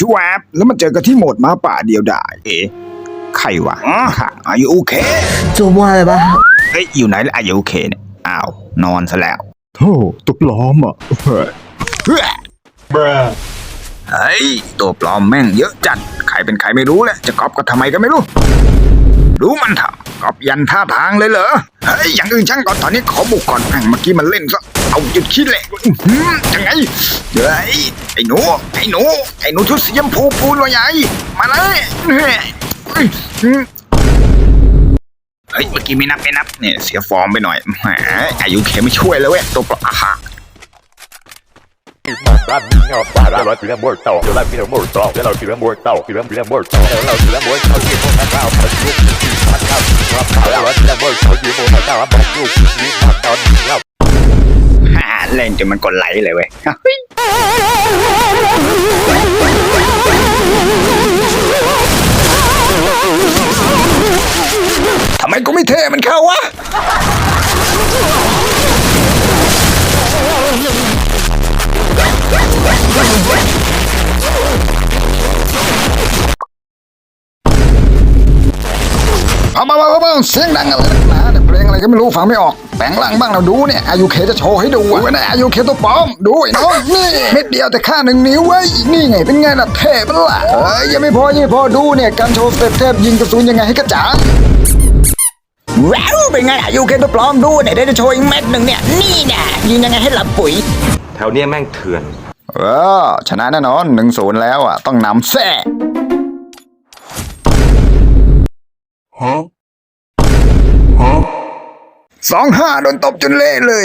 ชวบแล้วมันเจอกันที่โหมดหมาป่าเดียวดายเอ๊ะใครวะค่ะอายุโอเคจูมัวเลยปะเอ้ยอยู่ไหนล่ะอายุโอเคเนี่ยอ้าวนอนซะแล้วโธ่ตัวปลอมอะเฮ้ยเฮ้ยเฮ้ยตัวปลอมแม่งเยอะจัดใครเป็นใครไม่รู้แหละจะก๊อปก็ทำไมก็ไม่รู้รู้มันเถอะก๊อปยันท่าทางเลยเหรอเฮ้ยอย่างอื่นช่างก่อนตอนนี้ขอบุกก่อนแม่งเมื่อกี้มันเล่นซะ เอาจุดขี้เหล็กอื้อหือยังไงเฮ้ยไอ้หนูไอ้หนูไอ้หนูชุดสีชมพูปูนวะใหญ่มาเลยเฮ้ยเฮ้ยเมื่อกี้ไม่นับไม่นับเนี่ยเสียฟอร์มไปหน่อยแหมอายุเคไม่ช่วยเลยเว้ยตัวปลอมอาหาร Ela tira mortal, ela tira mortal, ela tira mortal, tira tira mortal, ela tira mortal, de boca pra ela tira mortal, de boca pra baixo, de matar, ฮ่าเล่นจนมันกดไหลเลยเว้ยทำไมกูไม่เท่มันเข้าวะ เอามาเอามาเสียงดังอะไรนักหนาเนี่ยเพลงอะไรก็ไม่รู้ฟังไม่ออกแปลงร่างบ้างเราดูเนี่ยอายุเคจะโชว์ให้ดูอะนะอายุเคตัวปลอมดูไอ้น้องนี่เม็ดเดียวแต่ค่าหนึ่งนิ้วเว้ยนี่ไงเป็นไงล่ะเท่ปะล่ะเอ้ยยังไม่พอยังไม่พอดูเนี่ยการโชว์สเต็ปเทพยิงกระสุนยังไงให้กระจ่างว้าวเป็นไงอายุเคตัวปลอมดูเนี่ยเดี๋ยวจะโชว์อีกเม็ดหนึ่งเนี่ยนี่น่ะยิงยังไงให้หลับปุ๋ย แถวเนี้ยแม่งเถื่อนเออชนะแน่นอนหนึ่งศูนย์แล้วอะต้องนำแซ่ สองห้าโดนตบจนเละเลย